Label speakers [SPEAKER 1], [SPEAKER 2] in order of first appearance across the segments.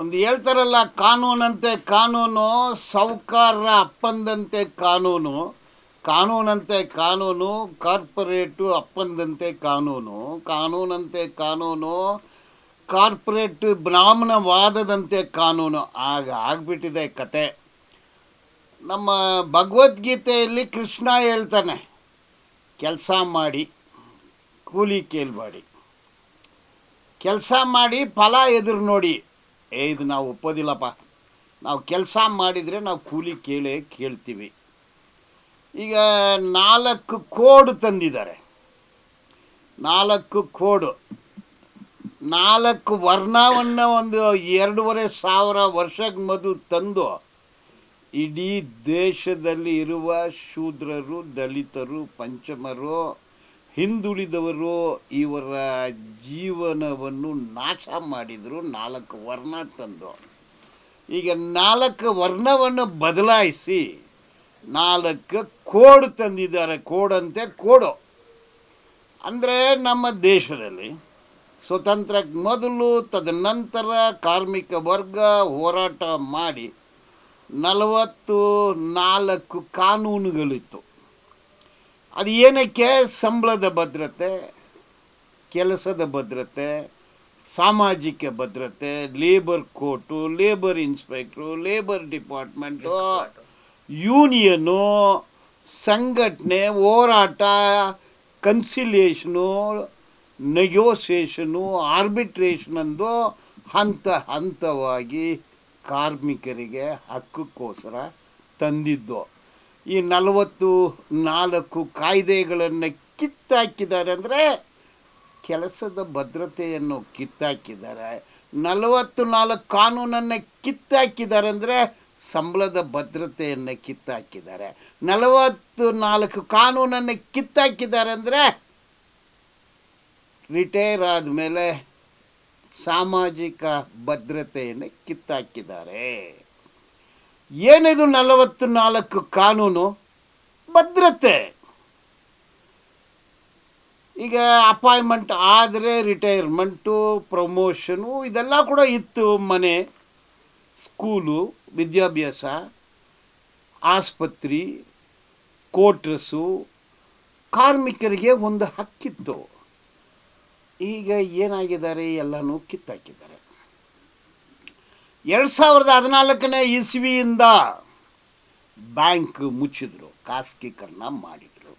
[SPEAKER 1] ಒಂದು ಹೇಳ್ತಾರಲ್ಲ, ಕಾನೂನಂತೆ ಕಾನೂನು ಸೌಕಾರ ಅಪ್ಪಂದಂತೆ ಕಾನೂನು, ಕಾನೂನಂತೆ ಕಾನೂನು, ಕಾರ್ಪೊರೇಟು ಅಪ್ಪಂದಂತೆ ಕಾನೂನು, ಕಾನೂನಂತೆ ಕಾನೂನು, ಕಾರ್ಪೊರೇಟ್ ಬ್ರಾಹ್ಮಣವಾದದಂತೆ ಕಾನೂನು. ಆಗ ಆಗ್ಬಿಟ್ಟಿದೆ ಕತೆ. ನಮ್ಮ ಭಗವದ್ಗೀತೆಯಲ್ಲಿ ಕೃಷ್ಣ ಹೇಳ್ತಾನೆ, ಕೆಲಸ ಮಾಡಿ, ಕೂಲಿ ಕೇಳಬೇಡಿ. ಕೆಲಸ ಮಾಡಿ, ಫಲ ಎದುರು ನೋಡಿ. ಇದು ನಾವು ಒಪ್ಪೋದಿಲ್ಲಪ್ಪ. ನಾವು ಕೆಲಸ ಮಾಡಿದರೆ ನಾವು ಕೂಲಿ ಕೇಳೇ ಕೇಳ್ತೀವಿ. ಈಗ ನಾಲ್ಕು ಕೋಡು ತಂದಿದ್ದಾರೆ. ನಾಲ್ಕು ಕೋಡು. ನಾಲ್ಕು ವರ್ಣವನ್ನು ಒಂದು ಎರಡೂವರೆ ಸಾವಿರ ವರ್ಷಕ್ಕೆ ಮೊದಲು ತಂದು ಇಡೀ ದೇಶದಲ್ಲಿ ಇರುವ ಶೂದ್ರರು, ದಲಿತರು, ಪಂಚಮರು ಹಿಂದುಳಿದವರು ಇವರ ಜೀವನವನ್ನು ನಾಶ ಮಾಡಿದರು. ನಾಲ್ಕು ವರ್ಣ ತಂದು. ಈಗ ನಾಲ್ಕು ವರ್ಣವನ್ನು ಬದಲಾಯಿಸಿ ನಾಲ್ಕು ಕೋಡ್ ತಂದಿದ್ದಾರೆ. ಕೋಡಂತೆ ಕೋಡು. ಅಂದರೆ ನಮ್ಮ ದೇಶದಲ್ಲಿ ಸ್ವತಂತ್ರಕ್ಕೆ ಮೊದಲು ತದನಂತರ ಕಾರ್ಮಿಕ ವರ್ಗ ಹೋರಾಟ ಮಾಡಿ ನಲವತ್ತು ನಾಲ್ಕು ಕಾನೂನುಗಳಿತ್ತು. ಅದು ಏನಕ್ಕೆ? ಸಂಬಳದ ಭದ್ರತೆ, ಕೆಲಸದ ಭದ್ರತೆ, ಸಾಮಾಜಿಕ ಭದ್ರತೆ labour court labour inspector labour department union ಸಂಘಟನೆ, ಹೋರಾಟ ಕನ್ಸಿಲಿಯೇಷನು ನೆಗೋಸಿಯೇಷನು ಆರ್ಬಿಟ್ರೇಷನ್ ಅಂದು ಹಂತ ಹಂತವಾಗಿ ಕಾರ್ಮಿಕರಿಗೆ ಹಕ್ಕಕ್ಕೋಸ್ಕರ ತಂದಿದ್ದು. ಈ ನಲವತ್ತು ನಾಲ್ಕು ಕಾಯ್ದೆಗಳನ್ನು ಕಿತ್ತಾಕಿದ್ದಾರೆ ಅಂದರೆ ಕೆಲಸದ ಭದ್ರತೆಯನ್ನು ಕಿತ್ತಾಕಿದ್ದಾರೆ. ನಲವತ್ತು ನಾಲ್ಕು ಕಾನೂನನ್ನು ಕಿತ್ತಾಕಿದ್ದಾರೆ ಅಂದರೆ ಸಂಬಳದ ಭದ್ರತೆಯನ್ನು ಕಿತ್ತಾಕಿದ್ದಾರೆ. ನಲವತ್ತು ನಾಲ್ಕು ಕಾನೂನನ್ನು ಕಿತ್ತಾಕಿದ್ದಾರೆ ಅಂದರೆ ರಿಟೈರ್ ಆದಮೇಲೆ ಸಾಮಾಜಿಕ ಭದ್ರತೆಯನ್ನು ಕಿತ್ತಾಕಿದ್ದಾರೆ. ಏನಿದು ನಲವತ್ತು ನಾಲ್ಕು ಕಾನೂನು? ಭದ್ರತೆ. ಈಗ ಅಪಾಯಿಂಟ್ಮೆಂಟ್ ಆದರೆ ರಿಟೈರ್ಮೆಂಟು, ಪ್ರಮೋಷನು, ಇದೆಲ್ಲ ಕೂಡ ಇತ್ತು ಮನೆ, ಸ್ಕೂಲು, ವಿದ್ಯಾಭ್ಯಾಸ, ಆಸ್ಪತ್ರೆ ಕೋಟ್ರಸ್ಸು ಕಾರ್ಮಿಕರಿಗೆ ಒಂದು ಹಕ್ಕಿತ್ತು. ಈಗ ಏನಾಗಿದ್ದಾರೆ? ಎಲ್ಲನೂ ಕಿತ್ತಾಕಿದ್ದಾರೆ. ಎರಡು ಸಾವಿರದ ಹದಿನಾಲ್ಕನೇ ಇಸ್ವಿಯಿಂದ ಬ್ಯಾಂಕ್ ಮುಚ್ಚಿದ್ರು, ಖಾಸಗೀಕರಣ ಮಾಡಿದರು.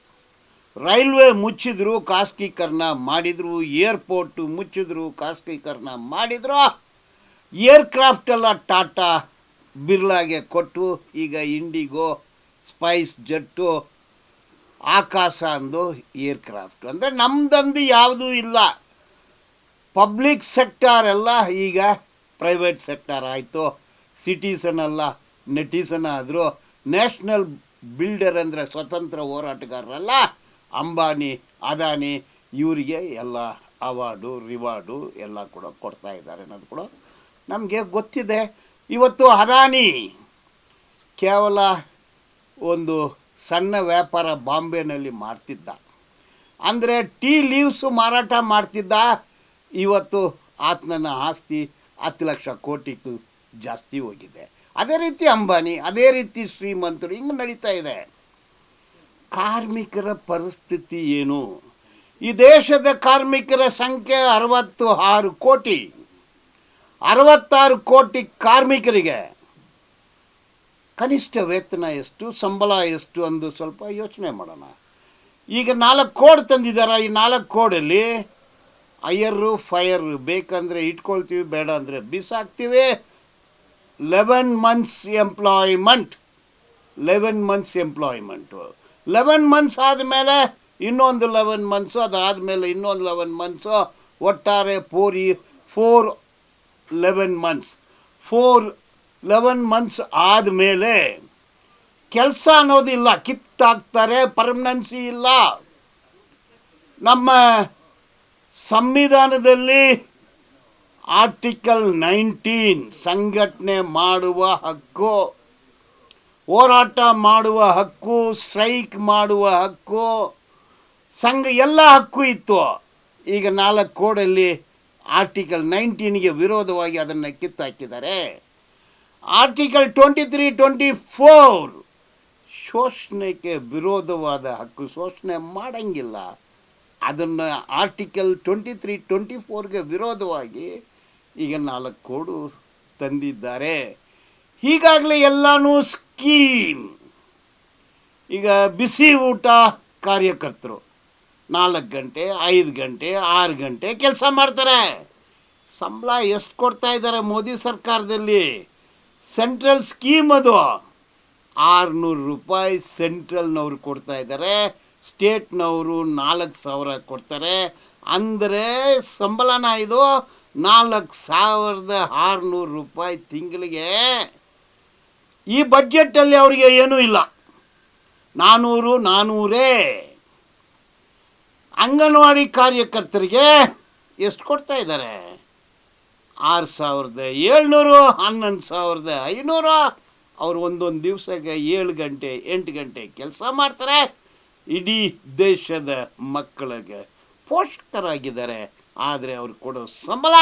[SPEAKER 1] ರೈಲ್ವೆ ಮುಚ್ಚಿದ್ರು, ಖಾಸಗೀಕರಣ ಮಾಡಿದರು. ಏರ್ಪೋರ್ಟು ಮುಚ್ಚಿದ್ರು, ಖಾಸಗೀಕರಣ ಮಾಡಿದರು. ಏರ್ಕ್ರಾಫ್ಟ್ ಎಲ್ಲ ಟಾಟಾ ಬಿರ್ಲಾಗೆ ಕೊಟ್ಟು, ಈಗ ಇಂಡಿಗೋ, ಸ್ಪೈಸ್ ಜೆಟ್ಟು, ಆಕಾಶ ಅಂದು ಏರ್ಕ್ರಾಫ್ಟ್. ಅಂದರೆ ನಮ್ಮದಂದು ಯಾವುದೂ ಇಲ್ಲ. ಪಬ್ಲಿಕ್ ಸೆಕ್ಟರ್ ಎಲ್ಲ ಈಗ ಪ್ರೈವೇಟ್ ಸೆಕ್ಟರ್ ಆಯಿತು ಸಿಟಿಸನ್ ಅಲ್ಲ ನೆಟಿಸನ್ ಆದರೂ ನ್ಯಾಷನಲ್ ಬಿಲ್ಡರ್ ಅಂದರೆ ಸ್ವತಂತ್ರ ಹೋರಾಟಗಾರರಲ್ಲ, ಅಂಬಾನಿ, ಅದಾನಿ, ಇವರಿಗೆ ಎಲ್ಲ ಅವಾರ್ಡು, ರಿವಾರ್ಡು ಎಲ್ಲ ಕೂಡ ಕೊಡ್ತಾ ಇದ್ದಾರೆ ಅನ್ನೋದು ಕೂಡ ನಮಗೆ ಗೊತ್ತಿದೆ. ಇವತ್ತು ಅದಾನಿ ಕೇವಲ ಒಂದು ಸಣ್ಣ ವ್ಯಾಪಾರ ಬಾಂಬೆನಲ್ಲಿ ಮಾಡ್ತಿದ್ದ. ಅಂದರೆ ಟೀ ಲೀವ್ಸು ಮಾರಾಟ ಮಾಡ್ತಿದ್ದ. ಇವತ್ತು ಆತನ ಆಸ್ತಿ ಹತ್ತು ಲಕ್ಷ ಕೋಟಿಗೂ ಜಾಸ್ತಿ ಹೋಗಿದೆ. ಅದೇ ರೀತಿ ಅಂಬಾನಿ, ಅದೇ ರೀತಿ ಶ್ರೀಮಂತರು ಹಿಂಗೆ ನಡೀತಾ ಇದೆ. ಕಾರ್ಮಿಕರ ಪರಿಸ್ಥಿತಿ ಏನು? ಈ ದೇಶದ ಕಾರ್ಮಿಕರ ಸಂಖ್ಯೆ ಅರವತ್ತು ಆರು ಕೋಟಿ. ಅರವತ್ತಾರು ಕೋಟಿ ಕಾರ್ಮಿಕರಿಗೆ. ಕನಿಷ್ಠ ವೇತನ ಎಷ್ಟು, ಸಂಬಳ ಎಷ್ಟು ಅಂದು ಸ್ವಲ್ಪ ಯೋಚನೆ ಮಾಡೋಣ. ಈಗ ನಾಲ್ಕು ಕೋಡ್ ತಂದಿದ್ದಾರೆ? ಈ ನಾಲ್ಕು ಕೋಡಲ್ಲಿ ಅಯ್ಯರು ಫೈರ್ ಬೇಕಂದರೆ ಇಟ್ಕೊಳ್ತೀವಿ, ಬೇಡ ಅಂದರೆ ಬಿಸಾಕ್ತೀವಿ. Eleven months employment. Eleven months employment. Eleven months ಆದಮೇಲೆ ಇನ್ನೊಂದು ಲೆವೆನ್ ಮಂತ್ಸು, ಅದಾದಮೇಲೆ ಇನ್ನೊಂದು ಲೆವೆನ್ ಮಂತ್ಸು. ಒಟ್ಟಾರೆ four E four eleven months. Four eleven months ಆದಮೇಲೆ ಕೆಲಸ ಅನ್ನೋದಿಲ್ಲ, ಕಿತ್ತಾಕ್ತಾರೆ ಪರ್ಮನೆನ್ಸಿ ಇಲ್ಲ. ನಮ್ಮ ಸಂವಿಧಾನದಲ್ಲಿ ಆರ್ಟಿಕಲ್ ನೈನ್ಟೀನ್ ಸಂಘಟನೆ ಮಾಡುವ ಹಕ್ಕು, ಹೋರಾಟ ಮಾಡುವ ಹಕ್ಕು, ಸ್ಟ್ರೈಕ್ ಮಾಡುವ ಹಕ್ಕು, ಸಂಘ ಎಲ್ಲ ಹಕ್ಕು ಇತ್ತು. ಈಗ ನಾಲ್ಕು ಕೋಡಲ್ಲಿ ಆರ್ಟಿಕಲ್ ನೈನ್ಟೀನ್ಗೆ ವಿರೋಧವಾಗಿ ಅದನ್ನು ಕಿತ್ತಾಕಿದ್ದಾರೆ. Article twenty three, twenty four, ಶೋಷಣೆಗೆ ವಿರೋಧವಾದ ಹಕ್ಕು ಶೋಷಣೆ ಮಾಡಂಗಿಲ್ಲ. ಅದನ್ನು ಆರ್ಟಿಕಲ್ ಟ್ವೆಂಟಿ ತ್ರೀ ಟ್ವೆಂಟಿ ಫೋರ್ಗೆ ವಿರೋಧವಾಗಿ ಈಗ ನಾಲ್ಕು ಕೋಡು ತಂದಿದ್ದಾರೆ. ಹೀಗಾಗಲೇ ಎಲ್ಲನೂ ಸ್ಕೀಮ್ ಈಗ ಬಿಸಿ ಊಟ ಕಾರ್ಯಕರ್ತರು ನಾಲ್ಕು ಗಂಟೆ, ಐದು ಗಂಟೆ, ಆರು ಗಂಟೆ ಕೆಲಸ ಮಾಡ್ತಾರೆ. ಸಂಬಳ ಎಷ್ಟು ಕೊಡ್ತಾ ಇದ್ದಾರೆ ಮೋದಿ ಸರ್ಕಾರದಲ್ಲಿ? ಸೆಂಟ್ರಲ್ ಸ್ಕೀಮ್ ಅದು. ಆರುನೂರು ರೂಪಾಯಿ ಸೆಂಟ್ರಲ್ನವ್ರು ಕೊಡ್ತಾ ಇದ್ದಾರೆ. ಸ್ಟೇಟ್ನವರು ನಾಲ್ಕು ಸಾವಿರ ಕೊಡ್ತಾರೆ. ಅಂದರೆ ಸಂಬಳನ ಇದು ನಾಲ್ಕು ಸಾವಿರದ ಆರುನೂರು ರೂಪಾಯಿ ತಿಂಗಳಿಗೆ. ಈ ಬಡ್ಜೆಟಲ್ಲಿ ಅವರಿಗೆ ಏನೂ ಇಲ್ಲ. ನಾನ್ನೂರು ನಾನ್ನೂರೇ ಅಂಗನವಾಡಿ ಕಾರ್ಯಕರ್ತರಿಗೆ ಎಷ್ಟು ಕೊಡ್ತಾ ಇದ್ದಾರೆ? ಆರು ಸಾವಿರದ ಏಳ್ನೂರು, ಹನ್ನೊಂದು ಸಾವಿರದ ಐನೂರು. ಅವ್ರು ಒಂದೊಂದು ದಿವಸಕ್ಕೆ ಏಳು ಗಂಟೆ, ಎಂಟು ಗಂಟೆ ಕೆಲಸ ಮಾಡ್ತಾರೆ. ಇಡೀ ದೇಶದ ಮಕ್ಕಳಿಗೆ ಪೋಷಕರಾಗಿದ್ದಾರೆ. ಆದರೆ ಅವ್ರು ಕೊಡೋ ಸಂಬಳ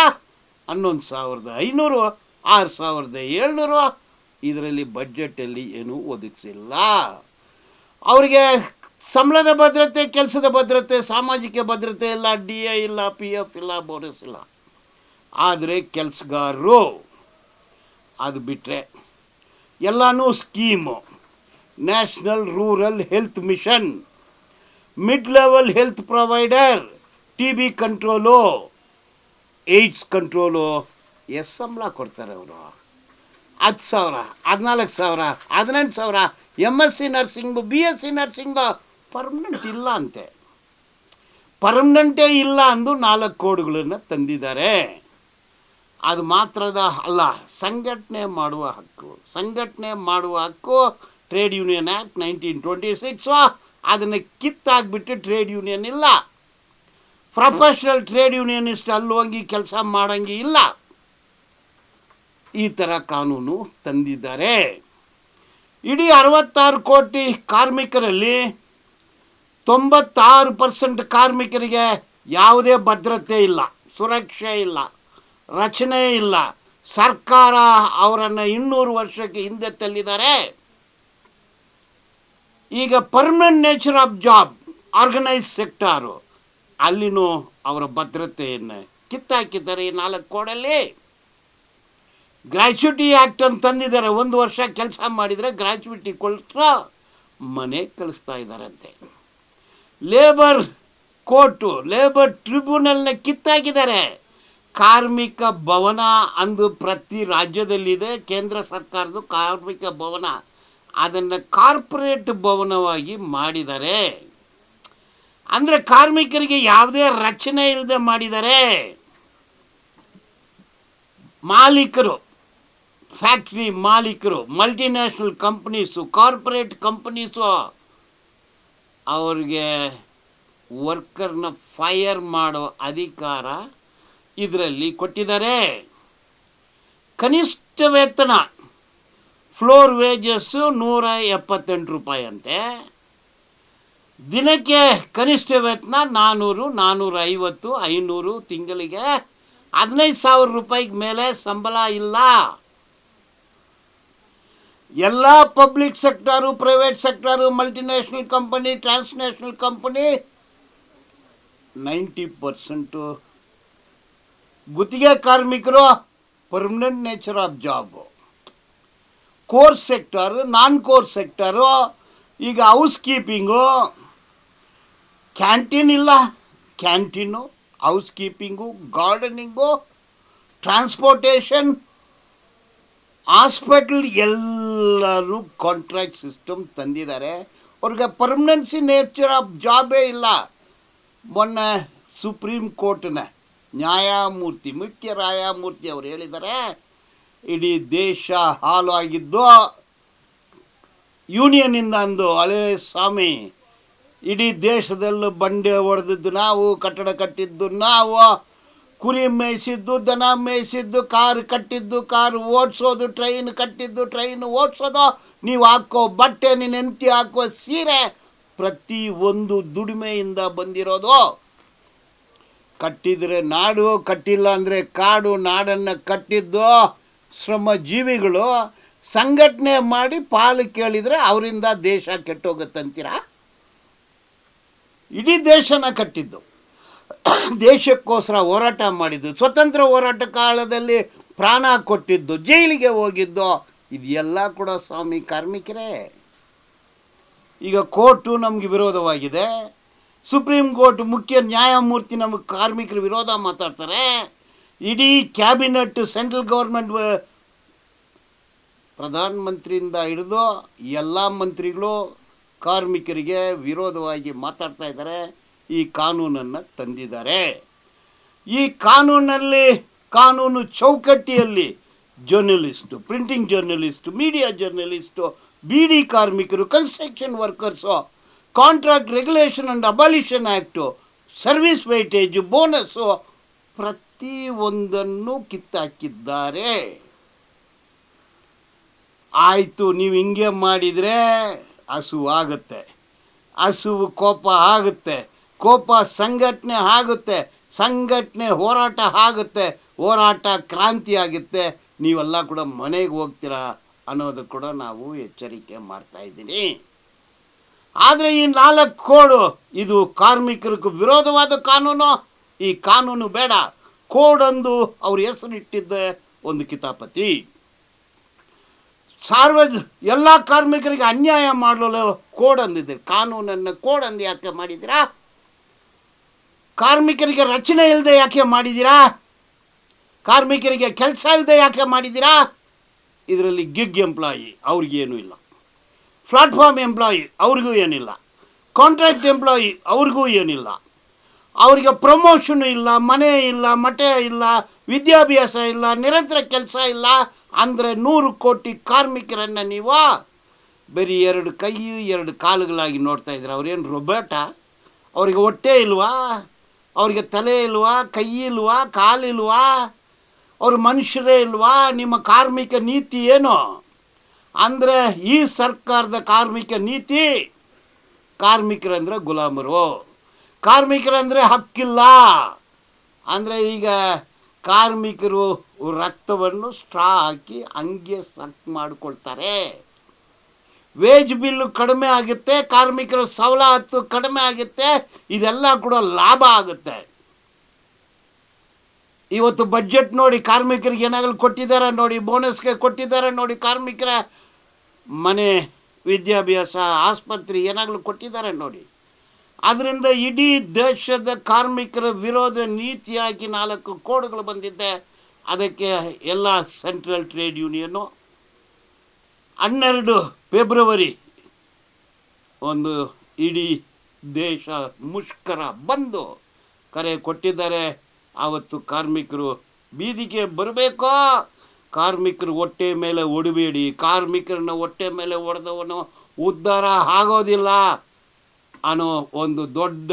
[SPEAKER 1] ಹನ್ನೊಂದು ಸಾವಿರದ ಐನೂರು, ಆರು ಸಾವಿರದ ಏಳ್ನೂರು. ಇದರಲ್ಲಿ ಬಜೆಟಲ್ಲಿ ಏನೂ ಒದಗಿಸಿಲ್ಲ. ಅವರಿಗೆ ಸಂಬಳದ ಭದ್ರತೆ, ಕೆಲಸದ ಭದ್ರತೆ, ಸಾಮಾಜಿಕ ಭದ್ರತೆ ಇಲ್ಲ ಡಿ ಎ ಇಲ್ಲ ಪಿ ಎಫ್ ಇಲ್ಲ, ಬೋನಸ್ ಇಲ್ಲ. ಆದರೆ ಕೆಲಸಗಾರರು, ಅದು ಬಿಟ್ಟರೆ ಎಲ್ಲನೂ scheme. National rural health mission. Mid level health provider T B control AIDS control ಎಷ್ಟು ಸಂಬಳ ಕೊಡ್ತಾರೆ ಅವರು. ಹತ್ತು ಸಾವಿರ, ಹದಿನಾಲ್ಕು ಸಾವಿರ, ಹದಿನೆಂಟು ಸಾವಿರ M S C nursing B S C nursing permanent ಇಲ್ಲ ಅಂತೆ. ಪರ್ಮನೆಂಟೇ ಇಲ್ಲ ಅಂದು ನಾಲ್ಕು ಕೋಡ್ಗಳನ್ನು ತಂದಿದ್ದಾರೆ. ಅದು ಮಾತ್ರದ ಅಲ್ಲ, ಸಂಘಟನೆ ಮಾಡುವ ಹಕ್ಕು. ಸಂಘಟನೆ ಮಾಡುವ ಹಕ್ಕು trade union act nineteen twenty six ಅದನ್ನು ಕಿತ್ತಾಕ್ಬಿಟ್ಟು ಟ್ರೇಡ್ ಯೂನಿಯನ್ ಇಲ್ಲ. ಪ್ರೊಫೆಷನಲ್ ಟ್ರೇಡ್ ಯೂನಿಯನಿಸ್ಟ್ ಅಲ್ಲಿ ಕೆಲಸ ಮಾಡಂಗೆ ಇಲ್ಲ. ಈ ಥರ ಕಾನೂನು ತಂದಿದ್ದಾರೆ. ಇಡೀ ಅರವತ್ತಾರು ಕೋಟಿ ಕಾರ್ಮಿಕರಲ್ಲಿ ತೊಂಬತ್ತಾರು ಪರ್ಸೆಂಟ್ ಕಾರ್ಮಿಕರಿಗೆ ಯಾವುದೇ ಭದ್ರತೆ ಇಲ್ಲ, ಸುರಕ್ಷೆ ಇಲ್ಲ ರಚನೆ ಇಲ್ಲ. ಸರ್ಕಾರ ಅವರನ್ನು ಇನ್ನೂರು ವರ್ಷಕ್ಕೆ ಹಿಂದೆ ತಳ್ಳಿದ್ದಾರೆ. ಈಗ permanent nature of job organise sector ಅಲ್ಲಿನೂ ಅವರ ಭದ್ರತೆಯನ್ನು ಕಿತ್ತಾಕಿದ್ದಾರೆ ಈ ನಾಲ್ಕು ಕೋಡಲ್ಲಿ. ಗ್ರ್ಯಾಚ್ಯುಟಿ ಆ್ಯಕ್ಟ್ ಅಂತ ತಂದಿದ್ದಾರೆ. ಒಂದು ವರ್ಷ ಕೆಲಸ ಮಾಡಿದರೆ ಗ್ರ್ಯಾಚ್ಯುಟಿ ಕೊಟ್ಟರೆ ಮನೆ ಕಳಿಸ್ತಾ ಇದ್ದಾರಂತೆ. ಲೇಬರ್ ಕೋರ್ಟು ಲೇಬರ್ ಟ್ರಿಬ್ಯುನಲ್ನ ಕಿತ್ತಾಕಿದ್ದಾರೆ. ಕಾರ್ಮಿಕ ಭವನ ಅಂದು ಪ್ರತಿ ರಾಜ್ಯದಲ್ಲಿದೆ. ಕೇಂದ್ರ ಸರ್ಕಾರದ ಕಾರ್ಮಿಕ ಭವನ. ಅದನ್ನು ಕಾರ್ಪೊರೇಟ್ ಭವನವಾಗಿ ಮಾಡಿದ್ದಾರೆ ಅಂದರೆ ಕಾರ್ಮಿಕರಿಗೆ ಯಾವುದೇ ರಚನೆ ಇಲ್ಲದೆ ಮಾಡಿದ್ದಾರೆ ಮಾಲೀಕರು, ಫ್ಯಾಕ್ಟ್ರಿ ಮಾಲೀಕರು, ಮಲ್ಟಿನ್ಯಾಷನಲ್ ಕಂಪ್ನೀಸು, ಕಾರ್ಪೊರೇಟ್ ಕಂಪ್ನೀಸು, ಅವ್ರಿಗೆ ವರ್ಕರ್ನ ಫೈರ್ ಮಾಡೋ ಅಧಿಕಾರ ಇದರಲ್ಲಿ ಕೊಟ್ಟಿದ್ದಾರೆ. ಕನಿಷ್ಠ ವೇತನ ಫ್ಲೋರ್ ವೇಜಸ್ಸು ನೂರ ಎಪ್ಪತ್ತೆಂಟು ರೂಪಾಯಿ ಅಂತೆ ದಿನಕ್ಕೆ ಕನಿಷ್ಠ ವೇತನ ನಾನ್ನೂರು ನಾನ್ನೂರ ಐವತ್ತು, ಐನೂರು ತಿಂಗಳಿಗೆ ಹದಿನೈದು ಸಾವಿರ ರೂಪಾಯಿಗೆ ಮೇಲೆ ಸಂಬಳ ಇಲ್ಲ. ಎಲ್ಲ public sector private sector multinational company transnational company ninety percent ಗುತ್ತಿಗೆ ಕಾರ್ಮಿಕರು permanent nature of job core sector, non core sector, ಈಗ ಹೌಸ್ ಕೀಪಿಂಗು. ಕ್ಯಾಂಟೀನ್ ಇಲ್ಲ. Canteen, house keeping, gardening, transportation. Hospital ಎಲ್ಲರೂ ಕಾಂಟ್ರಾಕ್ಟ್ ಸಿಸ್ಟಮ್ ತಂದಿದ್ದಾರೆ. ಅವ್ರಿಗೆ ಪರ್ಮನೆನ್ಸಿ ನೇಚರ್ ಆಫ್ ಜಾಬೇ ಇಲ್ಲ. ಮೊನ್ನೆ supreme ಕೋರ್ಟ್ನ ನ್ಯಾಯಮೂರ್ತಿ, ಮುಖ್ಯ ನ್ಯಾಯಮೂರ್ತಿ ಅವರು ಹೇಳಿದ್ದಾರೆ ಇಡೀ ದೇಶ ಹಾಲು ಆಗಿದ್ದು ಯೂನಿಯನ್ನಿಂದ ಅಂದು ಹಳೇ ಸ್ವಾಮಿ, ಇಡೀ ದೇಶದಲ್ಲೂ ಬಂಡೆ ಹೊಡೆದಿದ್ದು ನಾವು, ಕಟ್ಟಡ ಕಟ್ಟಿದ್ದು ನಾವು, ಕುರಿ ಮೇಯಿಸಿದ್ದು, ದನ ಮೇಯಿಸಿದ್ದು, ಕಾರ್ ಕಟ್ಟಿದ್ದು, ಕಾರ್ ಓಡಿಸೋದು, ಟ್ರೈನ್ ಕಟ್ಟಿದ್ದು, ಟ್ರೈನ್ ಓಡಿಸೋದು, ನೀವು ಹಾಕೋ ಬಟ್ಟೆ, ನೀನು ಎಂತಿ ಹಾಕೋ ಸೀರೆ, ಪ್ರತಿ ಒಂದು ದುಡಿಮೆಯಿಂದ ಬಂದಿರೋದು. ಕಟ್ಟಿದರೆ ನಾಡು, ಕಟ್ಟಿಲ್ಲ ಅಂದರೆ ಕಾಡು, ನಾಡನ್ನು ಕಟ್ಟಿದ್ದು ಶ್ರಮ ಜೀವಿಗಳು ಸಂಘಟನೆ ಮಾಡಿ ಪಾಲು ಕೇಳಿದರೆ ಅವರಿಂದ ದೇಶ ಕೆಟ್ಟೋಗುತ್ತಂತೀರಾ? ಇಡೀ ದೇಶನ ಕಟ್ಟಿದ್ದು. ದೇಶಕ್ಕೋಸ್ಕರ ಹೋರಾಟ ಮಾಡಿದ್ದು. ಸ್ವತಂತ್ರ ಹೋರಾಟ ಕಾಲದಲ್ಲಿ ಪ್ರಾಣ ಕೊಟ್ಟಿದ್ದು, ಜೈಲಿಗೆ ಹೋಗಿದ್ದು. ಇದೆಲ್ಲ ಕೂಡ ಸ್ವಾಮಿ ಕಾರ್ಮಿಕರೇ. ಈಗ ಕೋರ್ಟು ನಮಗೆ ವಿರೋಧವಾಗಿದೆ. ಸುಪ್ರೀಂ ಕೋರ್ಟ್ ಮುಖ್ಯ ನ್ಯಾಯಮೂರ್ತಿ ನಮಗೆ ಕಾರ್ಮಿಕರ ವಿರೋಧ ಮಾತಾಡ್ತಾರೆ. ಇಡೀ ಕ್ಯಾಬಿನೆಟ್ ಸೆಂಟ್ರಲ್ ಗೌರ್ಮೆಂಟ್ ಪ್ರಧಾನ ಮಂತ್ರಿಯಿಂದ ಹಿಡಿದು ಎಲ್ಲ ಮಂತ್ರಿಗಳು, ಕಾರ್ಮಿಕರಿಗೆ ವಿರೋಧವಾಗಿ ಮಾತಾಡ್ತಾ ಇದ್ದಾರೆ, ಈ ಕಾನೂನನ್ನು ತಂದಿದ್ದಾರೆ. ಈ ಕಾನೂನಲ್ಲಿ, ಕಾನೂನು ಚೌಕಟ್ಟಿಯಲ್ಲಿ journalist printing journalist media journalist beedi ಕಾರ್ಮಿಕರು construction workers contract regulation and abolition act service weightage bonus ಪ್ರತಿ ಒಂದನ್ನು ಕಿತ್ತಾಕಿದ್ದಾರೆ. ಆಯಿತು, ನೀವು ಹಿಂಗೆ ಮಾಡಿದರೆ ಹಸು ಆಗುತ್ತೆ. ಹಸುವು ಕೋಪ ಆಗುತ್ತೆ. ಕೋಪ ಸಂಘಟನೆ ಆಗುತ್ತೆ. ಸಂಘಟನೆ ಹೋರಾಟ ಆಗುತ್ತೆ. ಹೋರಾಟ ಕ್ರಾಂತಿ ಆಗುತ್ತೆ. ನೀವೆಲ್ಲ ಕೂಡ ಮನೆಗೆ ಹೋಗ್ತೀರಾ ಅನ್ನೋದು ಕೂಡ ನಾವು ಎಚ್ಚರಿಕೆ ಮಾಡ್ತಾ ಇದ್ದೀನಿ. ಆದರೆ ಈ ನಾಲ್ಕು ಕೋಡು, ಇದು ಕಾರ್ಮಿಕರಿಗೂ ವಿರೋಧವಾದ ಕಾನೂನು. ಈ ಕಾನೂನು ಬೇಡ. ಕೋಡೊಂದು ಅವ್ರ ಹೆಸರಿಟ್ಟಿದ್ದ ಒಂದು ಕಿತಾಪತಿ. ಸಾರ್ವಜ, ಎಲ್ಲ ಕಾರ್ಮಿಕರಿಗೆ ಅನ್ಯಾಯ ಮಾಡಲು ಕೋಡ್ ಅಂದಿದ್ದೀರಿ ಕಾನೂನನ್ನು ಕೋಡ್ ಅಂದು ಯಾಕೆ ಮಾಡಿದ್ದೀರಾ? ಕಾರ್ಮಿಕರಿಗೆ ರಚನೆ ಇಲ್ಲದೆ ಯಾಕೆ ಮಾಡಿದ್ದೀರಾ? ಕಾರ್ಮಿಕರಿಗೆ ಕೆಲಸ ಇಲ್ಲದೆ ಯಾಕೆ ಮಾಡಿದ್ದೀರಾ? ಇದರಲ್ಲಿ ಗಿಗ್ ಎಂಪ್ಲಾಯಿ ಅವ್ರಿಗೇನು ಇಲ್ಲ. ಪ್ಲಾಟ್ಫಾರ್ಮ್ ಎಂಪ್ಲಾಯಿ ಅವ್ರಿಗೂ ಏನಿಲ್ಲ. ಕಾಂಟ್ರಾಕ್ಟ್ ಎಂಪ್ಲಾಯಿ ಅವ್ರಿಗೂ ಏನಿಲ್ಲ. ಅವರಿಗೆ ಪ್ರಮೋಷನ್ ಇಲ್ಲ, ಮನೆ ಇಲ್ಲ, ಮಠ ಇಲ್ಲ, ವಿದ್ಯಾಭ್ಯಾಸ ಇಲ್ಲ, ನಿರಂತರ ಕೆಲಸ ಇಲ್ಲ ಅಂದರೆ ನೂರು ಕೋಟಿ ಕಾರ್ಮಿಕರನ್ನು ನೀವು ಬರೀ ಎರಡು ಕೈ, ಎರಡು ಕಾಲುಗಳಾಗಿ ನೋಡ್ತಾ ಇದ್ರೆ ಅವ್ರೇನು ರೊಬೋಟ ಅವ್ರಿಗೆ ಹೊಟ್ಟೆ ಇಲ್ವಾ? ಅವ್ರಿಗೆ ತಲೆ ಇಲ್ವಾ? ಕೈ ಇಲ್ವಾ? ಕಾಲಿಲ್ವಾ ಅವ್ರ ಮನುಷ್ಯರೇ ಇಲ್ವಾ? ನಿಮ್ಮ ಕಾರ್ಮಿಕ ನೀತಿ ಏನು? ಅಂದರೆ ಈ ಸರ್ಕಾರದ ಕಾರ್ಮಿಕ ನೀತಿ, ಕಾರ್ಮಿಕರಂದರೆ ಗುಲಾಮರು. ಕಾರ್ಮಿಕರಂದರೆ ಹಕ್ಕಿಲ್ಲ. ಅಂದರೆ ಈಗ ಕಾರ್ಮಿಕರು ರಕ್ತವನ್ನು ಸ್ಟ್ರಾ ಹಾಕಿ ಹಂಗೆ ಸಕ್ ಮಾಡಿಕೊಳ್ತಾರೆ. ವೇಜ್ ಬಿಲ್ಲು ಕಡಿಮೆ ಆಗುತ್ತೆ, ಕಾರ್ಮಿಕರ ಸವಲತ್ತು ಕಡಿಮೆ ಆಗುತ್ತೆ, ಇದೆಲ್ಲ ಕೂಡ ಲಾಭ ಆಗುತ್ತೆ. ಇವತ್ತು ಬಜೆಟ್ ನೋಡಿ ಕಾರ್ಮಿಕರಿಗೆ ಏನಾಗಲು ಕೊಟ್ಟಿದ್ದಾರೆ ನೋಡಿ ಬೋನಸ್ಗೆ ಕೊಟ್ಟಿದ್ದಾರೆ ನೋಡಿ ಕಾರ್ಮಿಕರ ಮನೆ ವಿದ್ಯಾಭ್ಯಾಸ, ಆಸ್ಪತ್ರೆ ಏನಾಗಲು ಕೊಟ್ಟಿದ್ದಾರೆ ನೋಡಿ. ಅದರಿಂದ ಇಡೀ ದೇಶದ ಕಾರ್ಮಿಕರ ವಿರೋಧ ನೀತಿಯಾಗಿ ನಾಲ್ಕು ಕೋಡ್ಗಳು ಬಂದಿದ್ದೆ. ಅದಕ್ಕೆ ಎಲ್ಲ ಸೆಂಟ್ರಲ್ ಟ್ರೇಡ್ ಯೂನಿಯನ್ನು ಹನ್ನೆರಡು ಫೆಬ್ರವರಿ ಒಂದು ಇಡೀ ದೇಶ ಮುಷ್ಕರ ಬಂದು ಕರೆ ಕೊಟ್ಟಿದ್ದಾರೆ. ಆವತ್ತು ಕಾರ್ಮಿಕರು ಬೀದಿಗೆ ಬರಬೇಕೋ? ಕಾರ್ಮಿಕರು ಹೊಟ್ಟೆ ಮೇಲೆ ಒಡಬೇಡಿ ಕಾರ್ಮಿಕರನ್ನ ಹೊಟ್ಟೆ ಮೇಲೆ ಹೊಡೆದವನು ಉದ್ಧಾರ ಆಗೋದಿಲ್ಲ. ಅನ್ನೋ ಒಂದು ದೊಡ್ಡ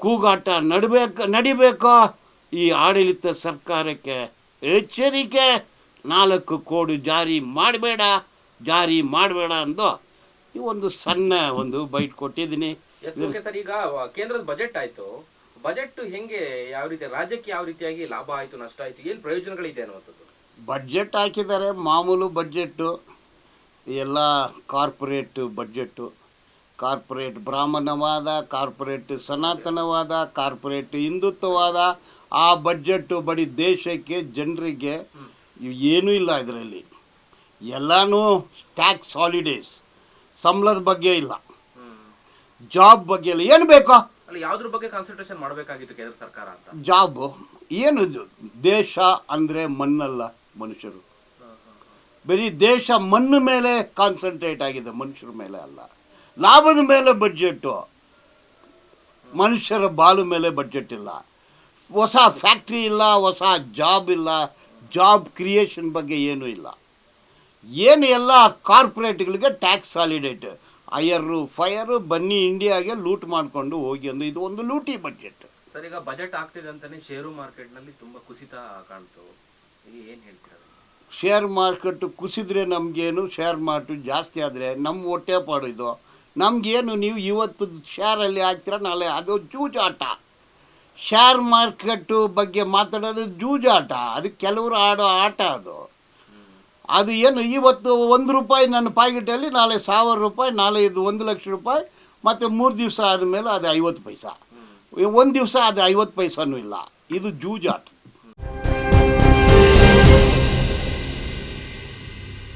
[SPEAKER 1] ಕೂಗಾಟ ನಡಬೇಕು ನಡಿಬೇಕೋ? ಈ ಆಡಳಿತ ಸರ್ಕಾರಕ್ಕೆ ಎಚ್ಚರಿಕೆ ನಾಲ್ಕು ಕೋಡು ಜಾರಿ ಮಾಡಬೇಡ ಜಾರಿ ಮಾಡಬೇಡ ಅಂದು ಈ ಒಂದು ಸಣ್ಣ ಒಂದು ಬೈಟ್ ಕೊಟ್ಟಿದ್ದೀನಿ.
[SPEAKER 2] ಸರ್ ಈಗ ಕೇಂದ್ರದ ಬಜೆಟ್ ಆಯ್ತು. ಬಜೆಟ್ ಹೆಂಗೆ ಯಾವ ರೀತಿ ರಾಜ್ಯಕ್ಕೆ ಯಾವ ರೀತಿಯಾಗಿ ಲಾಭ ಆಯಿತು ನಷ್ಟ ಆಯಿತು ಏನು ಪ್ರಯೋಜನಗಳಿದೆ ಅನ್ನುವಂಥದ್ದು?
[SPEAKER 1] ಬಡ್ಜೆಟ್ ಹಾಕಿದ್ದಾರೆ ಮಾಮೂಲು ಬಡ್ಜೆಟ್ಟು ಎಲ್ಲ ಕಾರ್ಪೊರೇಟ್ ಬಡ್ಜೆಟ್ಟು ಕಾರ್ಪೊರೇಟ್ ಬ್ರಾಹ್ಮಣವಾದ ಕಾರ್ಪೊರೇಟ್ ಸನಾತನವಾದ ಕಾರ್ಪೊರೇಟ್ ಹಿಂದುತ್ವವಾದ ಆ ಬಡ್ಜೆಟ್ಟು ಬಡಿ ದೇಶಕ್ಕೆ ಜನರಿಗೆ ಏನೂ ಇಲ್ಲ ಇದರಲ್ಲಿ. ಎಲ್ಲನೂ ಟ್ಯಾಕ್ಸ್ ಹಾಲಿಡೇಸ್ ಸಂಬಳದ ಬಗ್ಗೆ ಇಲ್ಲ. ಜಾಬ್ ಬಗ್ಗೆ ಇಲ್ಲ. ಏನು ಬೇಕೋ?
[SPEAKER 2] ಅಲ್ಲಿ ಯಾವ್ದ್ರ ಬಗ್ಗೆ ಕಾನ್ಸಂಟ್ರೇಷನ್ ಮಾಡಬೇಕಾಗಿತ್ತು ಕೇಂದ್ರ ಸರ್ಕಾರ ಅಂತ?
[SPEAKER 1] ಜಾಬು ಏನು ದೇಶ ಅಂದರೆ ಮಣ್ಣಲ್ಲ ಮನುಷ್ಯರು. ಬರೀ ದೇಶ ಮಣ್ಣು ಮೇಲೆ ಕಾನ್ಸಂಟ್ರೇಟ್ ಆಗಿದೆ ಮನುಷ್ಯರ ಮೇಲೆ ಅಲ್ಲ. ಲಾಭದ ಮೇಲೆ ಬಡ್ಜೆಟ್ಟು ಮನುಷ್ಯರ ಬಾಲು ಮೇಲೆ ಬಡ್ಜೆಟ್ ಇಲ್ಲ. ಹೊಸ ಫ್ಯಾಕ್ಟ್ರಿ ಇಲ್ಲ ಹೊಸ ಜಾಬ್ ಇಲ್ಲ ಜಾಬ್ ಕ್ರಿಯೇಷನ್ ಬಗ್ಗೆ ಏನೂ ಇಲ್ಲ. ಏನು ಎಲ್ಲ ಕಾರ್ಪೊರೇಟ್ಗಳಿಗೆ ಟ್ಯಾಕ್ಸ್ ಹಾಲಿಡೇಟ್ ಐಯರು ಫೈಯರು ಬನ್ನಿ ಇಂಡಿಯಾಗೆ ಲೂಟ್ ಮಾಡಿಕೊಂಡು ಹೋಗಿ ಅಂದ್ರೆ ಇದು ಒಂದು ಲೂಟಿ ಬಜೆಟ್
[SPEAKER 2] ಸರ್ ಈಗ ಬಜೆಟ್ ಆಗ್ತಿದೆ ಅಂತಾನೆ ಷೇರು ಮಾರ್ಕೆಟ್ನಲ್ಲಿ ತುಂಬ ಕುಸಿತ ಕಾಣ್ತು. ಏನು ಏನ್ ಹೇಳ್ತೀರಾ?
[SPEAKER 1] ಶೇರ್ ಮಾರ್ಕೆಟ್ ಕುಸಿದ್ರೆ ನಮಗೇನು ಶೇರ್ ಮಾರ್ಕೆಟ್ ಜಾಸ್ತಿ ಆದರೆ ನಮ್ಮ ಹೊಟ್ಟೆ ಪಾಡು ಇದು. ನಮಗೇನು ನೀವು ಇವತ್ತು ಶೇರಲ್ಲಿ ಹಾಕ್ತೀರ ನಾಳೆ ಅದು ಜೂಜಾಟ. ಶೇರ್ ಮಾರ್ಕೆಟ್ಟು ಬಗ್ಗೆ ಮಾತಾಡೋದು ಜೂಜಾಟ. ಅದು ಕೆಲವರು ಆಡೋ ಆಟ ಅದು. ಅದು ಏನು ಇವತ್ತು ಒಂದು ರೂಪಾಯಿ ನನ್ನ ಪಾಕೆಟಲ್ಲಿ, ನಾಳೆ ಸಾವಿರ ರೂಪಾಯಿ, ನಾಳೆ ಇದು ಒಂದು ಲಕ್ಷ ರೂಪಾಯಿ, ಮತ್ತು ಮೂರು ದಿವಸ ಆದಮೇಲೆ ಅದು ಐವತ್ತು ಪೈಸ. ಒಂದು ದಿವಸ ಅದು ಐವತ್ತು ಪೈಸಾನೂ ಇಲ್ಲ. ಇದು ಜೂಜಾಟ.